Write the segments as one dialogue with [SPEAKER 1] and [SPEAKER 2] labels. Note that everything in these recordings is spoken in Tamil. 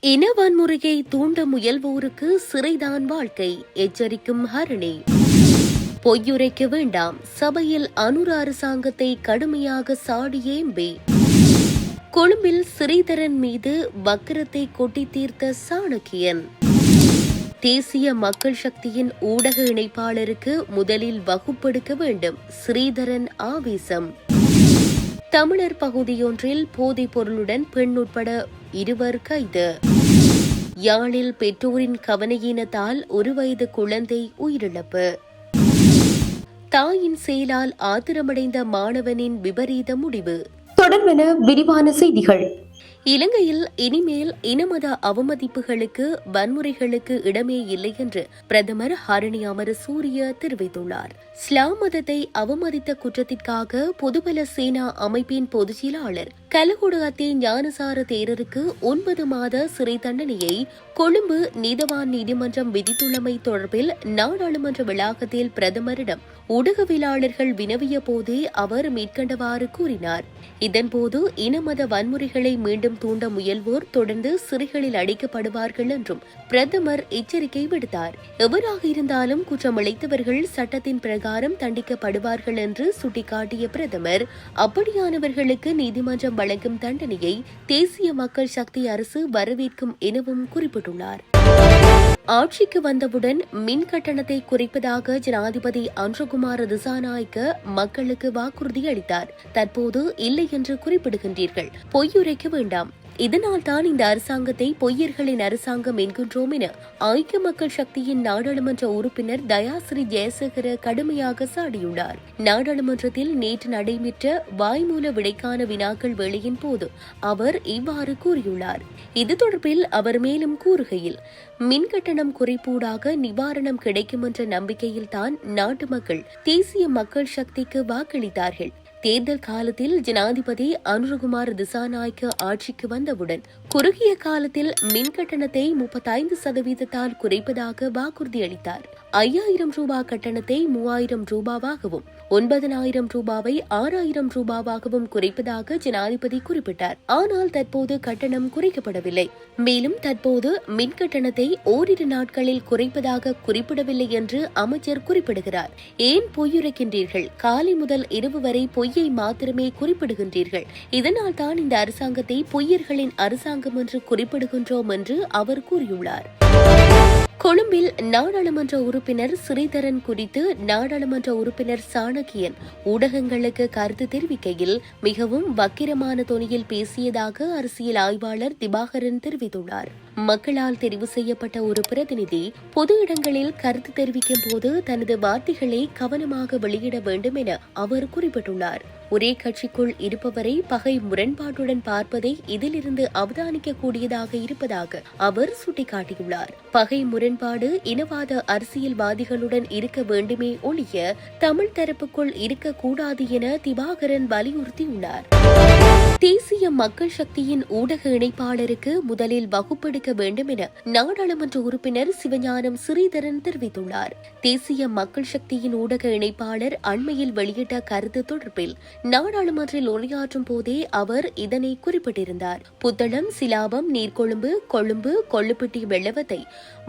[SPEAKER 1] இன வன்முறையை தூண்ட முயல்வோருக்கு சிறைதான் வாழ்க்கை எச்சரிக்கும் ஹரணி. பொய்யுரைக்க வேண்டாம் சபையில் அனுர அரசாங்கத்தை கடுமையாக சாடி ஏம்பி. கொழும்பில் ஸ்ரீதரன் மீது வக்கரத்தை கொட்டி தீர்த்த சாணக்கியன். தேசிய மக்கள் சக்தியின் ஊடக இணைப்பாளருக்கு முதலில் வகுப்பெடுக்க வேண்டும் ஸ்ரீதரன் ஆவேசம். தமிழர் பகுதியொன்றில் போதைப் பொருளுடன் பெண் உட்பட இருவர் கைது. யாழில் பெற்றோரின் கவனையினத்தால் ஒரு வயது குழந்தை உயிரிழப்பு. தாயின் செயலால் ஆத்திரமடைந்த மாணவனின் விபரீத முடிவு. தொடர்பென விரிவான செய்திகள். இலங்கையில் இனிமேல் இனமத அவமதிப்புகளுக்கு வன்முறைகளுக்கு இடமே இல்லை என்று பிரதமர் ஹரணி அமர சூரிய தெரிவித்துள்ளார். ஸ்லாம் மதத்தை அவமதித்த குற்றத்திற்காக பொதுபல சேனா அமைப்பின் பொதுச் செயலாளர் கலகுடு ஞானசார தேரருக்கு ஒன்பது மாத சிறை தண்டனையை கொழும்பு நீதவான் நீதிமன்றம் விதித்துள்ளமை தொடர்பில் நாடாளுமன்ற வளாகத்தில் பிரதமரிடம் ஊடகவியலாளர்கள் வினவிய போதே அவர் மேற்கண்டவாறு கூறினார். இதன்போது இனமத வன்முறைகளை மீண்டும் தூண்ட முயல்வோர் தொடர்ந்து சிறைகளில் அடைக்கப்படுவார்கள் என்றும் பிரதமர் எச்சரிக்கை விடுத்தார். எவராக இருந்தாலும் குற்றமளித்தவர்கள் சட்டத்தின் பிரகாரம் தண்டிக்கப்படுவார்கள் என்று சுட்டிக்காட்டிய பிரதமர் அப்படியானவர்களுக்கு நீதிமன்றம் வழங்கும் தண்டனையை தேசிய மக்கள் சக்தி அரசு வரவேற்கும் எனவும் குறிப்பிட்டுள்ளார். ஆட்சிக்கு வந்தவுடன் மின் கட்டணத்தை குறைப்பதாக ஜனாதிபதி அன்றகுமார் திசாநாயக்க மக்களுக்கு வாக்குறுதி அளித்தார் தற்போது இல்லை என்று குறிப்பிடுகின்றீர்கள். பொய்யுரைக்க வேண்டாம். இதனால் தான் இந்த அரசாங்கத்தை பொய்யர்களின் அரசாங்கம் என்கின்றோம் என ஐக்கிய மக்கள் சக்தியின் நாடாளுமன்ற உறுப்பினர் தயாசிரி ஜெயசேகர கடுமையாக சாடியுள்ளார். நாடாளுமன்றத்தில் நேற்று நடைபெற்ற வாய்மூல விடைக்கான வினாக்கள் வேளையின் போது அவர் இவ்வாறு கூறியுள்ளார். இது தொடர்பில் அவர் மேலும் கூறுகையில் மின் கட்டணம் குறைப்பூடாக நிவாரணம் கிடைக்கும் என்ற நம்பிக்கையில்தான் நாட்டு மக்கள் தேசிய மக்கள் சக்திக்கு வாக்களித்தார்கள். தேர்தல் காலத்தில் ஜனாதிபதி அனுரகுமார் திசாநாயக்க ஆட்சிக்கு வந்தவுடன் குறுகிய காலத்தில் மின் கட்டணத்தை முப்பத்தைந்து சதவீதத்தால் குறைப்பதாக வாக்குறுதி அளித்தார் ஐயாயிரம் ரூபாய் கட்டணத்தை மூவாயிரம் ரூபாவாகவும் ஒன்பதனாயிரம் ரூபாவை ஆறாயிரம் ரூபாவாகவும் குறைப்பதாக ஜனாதிபதி குறிப்பிட்டார். ஆனால் தற்போது கட்டணம் குறைக்கப்படவில்லை. மேலும் தற்போது மின் கட்டணத்தை ஓரிரு நாட்களில் குறைப்பதாக குறிப்பிடவில்லை என்று அமைச்சர் குறிப்பிடுகிறார். ஏன் பொய்யுரைக்கின்றீர்கள்? காலை முதல் இரவு வரை பொய்யை மாத்திரமே குறிப்பிடுகின்றீர்கள். இதனால் தான் இந்த அரசாங்கத்தை பொய்யர்களின் அரசாங்கம் என்று குறிப்பிடுகின்றோம் என்று அவர் கூறியுள்ளார். கொழும்பில் நாடாளுமன்ற உறுப்பினர் ஸ்ரீதரன் குறித்து நாடாளுமன்ற உறுப்பினர் சாணக்கியன் ஊடகங்களுக்கு கருத்து தெரிவிக்கையில் மிகவும் வக்கிரமான தொனியில் பேசியதாக அரசியல் ஆய்வாளர் திபாகரன் தெரிவித்துள்ளார். மக்களால் தெரிவு செய்யப்பட்ட ஒரு பிரதிநிதி பொது இடங்களில் கருத்து தெரிவிக்கும் போது தனது வார்த்தைகளை கவனமாக வெளியிட வேண்டும் என அவர் குறிப்பிட்டுள்ளார். ஒரே கட்சிக்குள் இருப்பவரை பகை முரண்பாட்டுடன் பார்ப்பதை இதிலிருந்து அவதானிக்கக்கூடியதாக இருப்பதாக அவர் சுட்டிக்காட்டியுள்ளார். பகை முரண்பாடு இனவாத அரசியல்வாதிகளுடன் இருக்க வேண்டுமே ஒழிய தமிழ் தரப்புக்குள் இருக்கக்கூடாது என திவாகரன் வலியுறுத்தியுள்ளார். தேசிய மக்கள் சக்தியின் ஊடக இணைப்பாளருக்கு முதலில் வகுப்பெடுக்க வேண்டும் என நாடாளுமன்ற உறுப்பினர் சிவஞானம் ஸ்ரீதரன் தெரிவித்துள்ளார். தேசிய மக்கள் சக்தியின் ஊடக இணைப்பாளர் அண்மையில் வெளியிட்ட கருத்து தொடர்பில் நாடாளுமன்றில் உரையாற்றும் போதே அவர் இதனை குறிப்பிட்டிருந்தார். புத்தளம் சிலாபம் நீர்கொழும்பு கொழும்பு கொள்ளுப்பட்டி வெள்ளவத்தை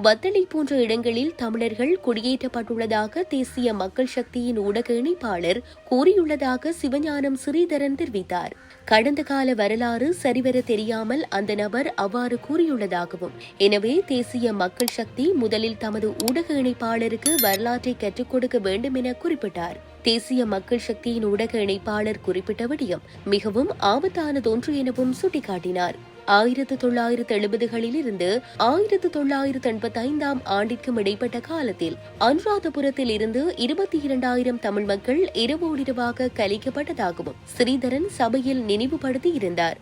[SPEAKER 1] வத்தளை போன்ற இடங்களில் தமிழர்கள் குடியேற்றப்பட்டுள்ளதாக தேசிய மக்கள் சக்தியின் ஊடக இணைப்பாளர் கூறியுள்ளதாக சிவஞானம் ஸ்ரீதரன் தெரிவித்தார். கடந்த கால வரலாறு சரிவர தெரியாமல் அந்த நபர் அவ்வாறு கூறியுள்ளதாகவும் எனவே தேசிய மக்கள் சக்தி முதலில் தமது ஊடக இணைப்பாளருக்கு வரலாற்றை கற்றுக் கொடுக்க வேண்டும் என குறிப்பிட்டார். தேசிய மக்கள் சக்தியின் ஊடக இணைப்பாளர் குறிப்பிட்ட விடயம் மிகவும் ஆபத்தானதொன்று எனவும் சுட்டிக்காட்டினார். ஆயிரத்து தொள்ளாயிரத்து எழுபதுகளில் இருந்து ஆயிரத்து தொள்ளாயிரத்து எண்பத்தி ஐந்தாம் ஆண்டிற்கும் இடைப்பட்ட காலத்தில் அனுராதபுரத்தில் இருந்து இருபத்தி இரண்டாயிரம் தமிழ் மக்கள் இரவோடிரவாக கலைக்கப்பட்டதாகவும் ஸ்ரீதரன் சபையில் நினைவுபடுத்தி இருந்தார்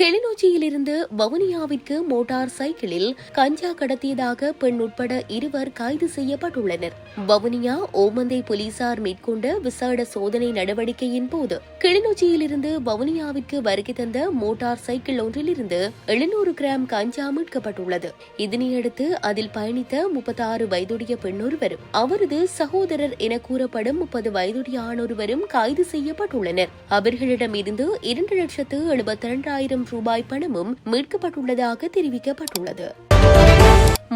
[SPEAKER 1] கிளிநொச்சியிலிருந்து வவுனியாவிற்கு மோட்டார் சைக்கிளில் கஞ்சா கடத்தியதாக பெண் உட்பட இருவர் கைது செய்யப்பட்டுள்ளனர். வவுனியா ஓமந்தை போலீசார் மேற்கொண்ட விசேட சோதனை நடவடிக்கையின் போது கிளிநொச்சியிலிருந்து வவுனியாவிற்கு வருகை தந்த மோட்டார் சைக்கிள் ஒன்றிலிருந்து எழுநூறு கிராம் கஞ்சா மீட்கப்பட்டுள்ளது. இதனையடுத்து அதில் பயணித்த முப்பத்தாறு வயதுடைய பெண்ணொருவரும் அவரது சகோதரர் என கூறப்படும் முப்பது வயதுடைய ஆணொருவரும் கைது செய்யப்பட்டுள்ளனர். அவர்களிடமிருந்து இரண்டு லட்சத்து எழுபத்தி இரண்டாயிரம் லட்சம் ரூபாய் பணமும் மீட்கப்பட்டுள்ளதாக தெரிவிக்கப்பட்டுள்ளது.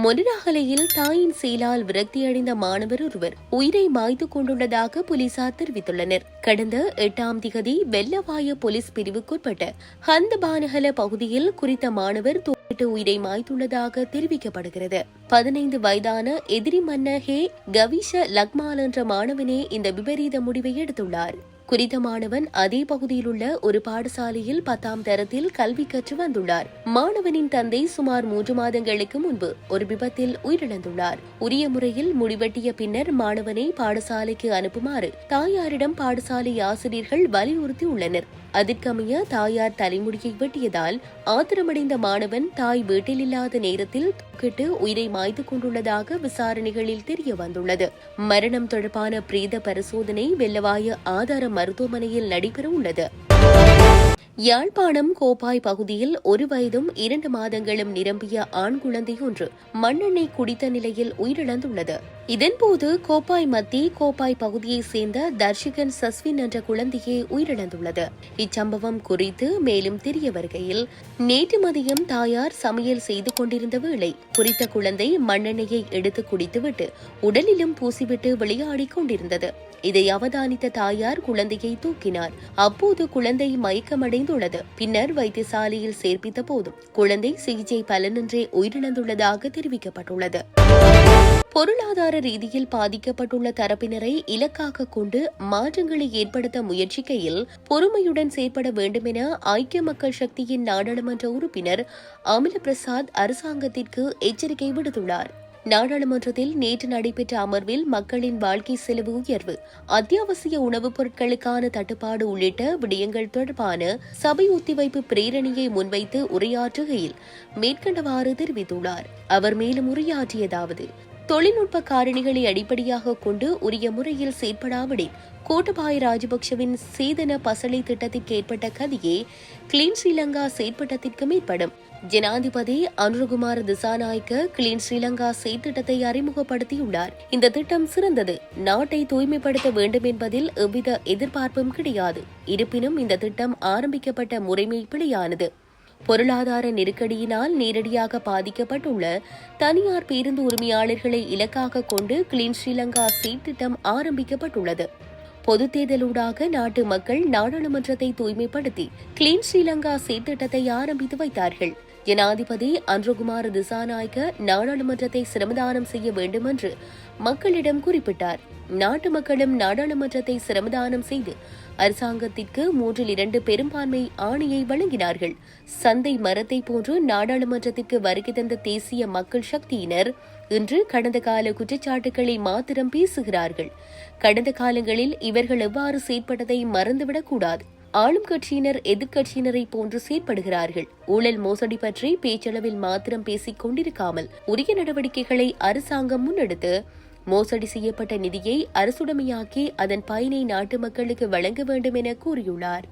[SPEAKER 1] மொனராகலையில் தாயின் செயலால் விரக்தியடைந்த மாணவர் ஒருவர் உயிரை மாய்த்து கொண்டுள்ளதாக போலீசார் தெரிவித்துள்ளனர். கடந்த எட்டாம் திகதி வெள்ளவாய போலீஸ் பிரிவுக்குட்பட்ட ஹந்தபானகல பகுதியில் குறித்த மாணவர் தூக்கிட்டு உயிரை மாய்த்துள்ளதாக தெரிவிக்கப்படுகிறது. பதினைந்து வயதான எதிரி மன்ன ஹே கவிஷ லக்மால் என்ற மாணவனே இந்த விபரீத முடிவை எடுத்துள்ளார். குறித்த மாணவன் அதே பகுதியில் உள்ள ஒரு பாடசாலையில் பத்தாம் தரத்தில் கல்வி கற்று வந்துள்ளார். மாணவனின் தந்தை சுமார் மூன்று மாதங்களுக்கு முன்பு ஒரு விபத்தில் உயிரிழந்துள்ளார். உரிய முறையில் முடிவெட்டிய பின்னர் மாணவனை பாடசாலைக்கு அனுப்புமாறு தாயாரிடம் பாடசாலை ஆசிரியர்கள் வலியுறுத்தியுள்ளனர். அதற்கமைய தாயார் தலைமுடியை வெட்டியதால் ஆத்திரமடைந்த மாணவன் தாய் வீட்டில் இல்லாத நேரத்தில் தூக்கிட்டு உயிரை மாய்த்து கொண்டுள்ளதாக விசாரணைகளில் தெரிய வந்துள்ளது மரணம் தொடர்பான பிரேத பரிசோதனை வெள்ளவாய ஆதாரம் மருத்துவமனையில் நடைபெற உள்ளது. யாழ்ப்பாணம் கோப்பாய் பகுதியில் ஒரு வயதும் இரண்டு மாதங்களும் நிரம்பிய ஆண் குழந்தை ஒன்று மண்ணெண்ணெய் குடித்த நிலையில் உயிரிழந்துள்ளது. இதன்போது கோப்பாய் மத்தி கோப்பாய் பகுதியைச் சேர்ந்த தர்ஷிகன் சஸ்வின் என்ற குழந்தையே உயிரிழந்துள்ளது. இச்சம்பவம் குறித்து மேலும் தெரிய வருகையில் நேற்று மதியம் தாயார் சமையல் செய்து கொண்டிருந்த வேளை குறித்த குழந்தை மண்ணெண்ணெயை எடுத்து குடித்துவிட்டு உடலிலும் பூசிவிட்டு விளையாடிக் கொண்டிருந்தது. இதை அவதானித்த தாயார் குழந்தையை தூக்கினார். அப்போது குழந்தை மயக்கமடைந்துள்ளது. பின்னர் வைத்தியசாலையில் சேர்ப்பித்த போதும் குழந்தை சிகிச்சை பலனின்றே உயிரிழந்துள்ளதாக தெரிவிக்கப்பட்டுள்ளது. பொருளாதார ரீதியில் பாதிக்கப்பட்டுள்ள தரப்பினரை இலக்காக கொண்டு மாற்றங்களை ஏற்படுத்த முயற்சிக்கையில் பொறுமையுடன் செயற்பட வேண்டும் என ஐக்கிய மக்கள் சக்தியின் நாடாளுமன்ற உறுப்பினர் அமில பிரசாத் அரசாங்கத்திற்கு எச்சரிக்கை விடுத்துள்ளார். நாடாளுமன்றத்தில் நேற்று நடைபெற்ற அமர்வில் மக்களின் வாழ்க்கை செலவு உயர்வு அத்தியாவசிய உணவுப் பொருட்களுக்கான தட்டுப்பாடு உள்ளிட்ட விடயங்கள் தொடர்பான சபை ஒத்திவைப்பு பிரேரணையை முன்வைத்து உரையாற்றுகையில் மேற்கண்டவாறு தெரிவித்துள்ளார். அவர் மேலும் உரையாற்றியதாவது தொழில்நுட்ப காரணிகளை அடிப்படையாக கொண்டு உரிய முறையில் செயற்படாவிடின் கோட்டபாய ராஜபக்சவின் சீதன பசலை திட்டத்திற்கு ஏற்பட்ட கதியே கிளீன் ஸ்ரீலங்கா செயற்பட்டத்திற்கு மேற்படும். ஜனாதிபதி அனுருகுமார் திசாநாயக்க கிளீன் ஸ்ரீலங்கா செயற்திட்டத்தை அறிமுகப்படுத்தியுள்ளார். இந்த திட்டம் சிறந்தது. நாட்டை தூய்மைப்படுத்த வேண்டும் என்பதில் எவ்வித எதிர்பார்ப்பும் கிடையாது. இருப்பினும் இந்த திட்டம் ஆரம்பிக்கப்பட்ட முறைமை பிழையானது. பொருளாதார நெருக்கடியினால் நேரடியாக பாதிக்கப்பட்டுள்ள தனியார் பேருந்து உரிமையாளர்களை இலக்காக கொண்டு கிளீன் ஸ்ரீலங்கா சீட் திட்டம் ஆரம்பிக்கப்பட்டுள்ளது. பொது தேர்தலூடாக நாட்டு மக்கள் நாடாளுமன்றத்தை தூய்மைப்படுத்தி கிளீன் ஸ்ரீலங்கா சீர்திட்டத்தை ஆரம்பித்து வைத்தார்கள். ஜனாதிபதி அன்றகுமார் திசாநாயக்க நாடாளுமன்றத்தை சிரமதானம் செய்ய வேண்டும் என்று மக்களிடம் குறிப்பிட்டார். நாட்டு மக்களும் நாடாளுமன்றத்தை சிரமதானம் செய்து அரசாங்கத்திற்கு மூன்றில் இரண்டு பெரும்பான்மை ஆணையை வழங்கினார்கள். சந்தை மரத்தை போன்று நாடாளுமன்றத்திற்கு வருகை தந்த தேசிய மக்கள் சக்தியினர் இன்று கடந்த கால குற்றச்சாட்டுகளை மாத்திரம் பேசுகிறார்கள். கடந்த காலங்களில் இவர்கள் எவ்வாறு செயற்பட்டதை மறந்துவிடக் கூடாது. ஆளும் கட்சியினர் எதிர்கட்சியினரை போன்று செயற்படுகிறார்கள். ஊழல் மோசடி பற்றி பேச்சளவில் மாத்திரம் பேசிக் கொண்டிருக்காமல் உரிய நடவடிக்கைகளை அரசாங்கம் முன்னெடுத்து மோசடி செய்யப்பட்ட நிதியை அரசுடைமையாக்கி அதன் பயனை நாட்டு மக்களுக்கு வழங்க வேண்டும் என கூறியுள்ளார்.